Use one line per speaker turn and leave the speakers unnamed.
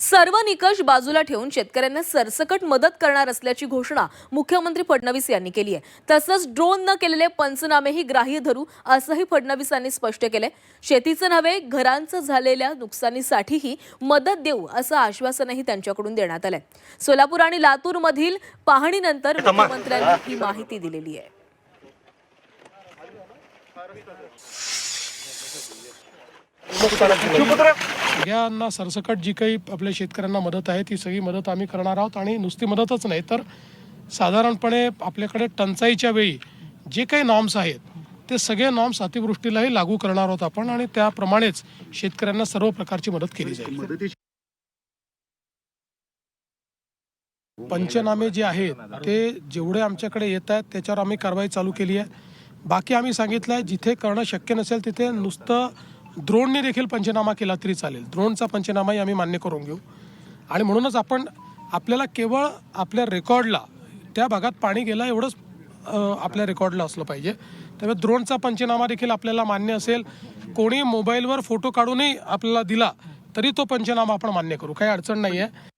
सर्व निकष बाजूला ठेवून शेतकऱ्यांना सरसकट मदत करणार असल्याची घोषणा मुख्यमंत्री फडणवीस यांनी केली आहे. तसंच ड्रोन न केलेले पंचनामेही ग्राह्य धरू असंही फडणवीसांनी स्पष्ट केलंय. शेतीचं नव्हे घरांचं झालेल्या नुकसानीसाठीही मदत देऊ असं आश्वासनही त्यांच्याकडून देण्यात आलंय. सोलापूर आणि लातूर मधील पाहणीनंतर मुख्यमंत्र्यांनी ही माहिती दिलेली आहे.
सगळ्यांना सरसकट जी काही आपल्या शेतकऱ्यांना मदत आहे ती सगळी मदत आम्ही करणार आहोत आणि नुसती मदतच नाही तर साधारणपणे आपल्याकडे टंचाईच्या वेळी जे काही नॉर्म्स आहेत ते सगळे नॉर्म्स अतिवृष्टीलाही लागू करणार आहोत आपण आणि त्याप्रमाणेच शेतकऱ्यांना सर्व प्रकारची मदत केली जाईल. पंचनामे जे आहेत ते जेवढे आमच्याकडे येत आहेत त्याच्यावर आम्ही कारवाई चालू केली आहे. बाकी आम्ही सांगितलं आहे जिथे करणं शक्य नसेल तिथे नुसतं द्रोणने देखील पंचनामा केला तरी चालेल. द्रोणचा पंचनामाही आम्ही मान्य करून घेऊ. आणि म्हणूनच आपण आपल्याला केवळ आपल्या रेकॉर्डला त्या भागात पाणी गेलं एवढंच आपल्या रेकॉर्डला असलं पाहिजे. त्यामुळे द्रोणचा पंचनामा देखील आपल्याला मान्य असेल. कोणी मोबाईलवर फोटो काढूनही आपल्याला दिला तरी तो पंचनामा आपण मान्य करू. काही अडचण नाही आहे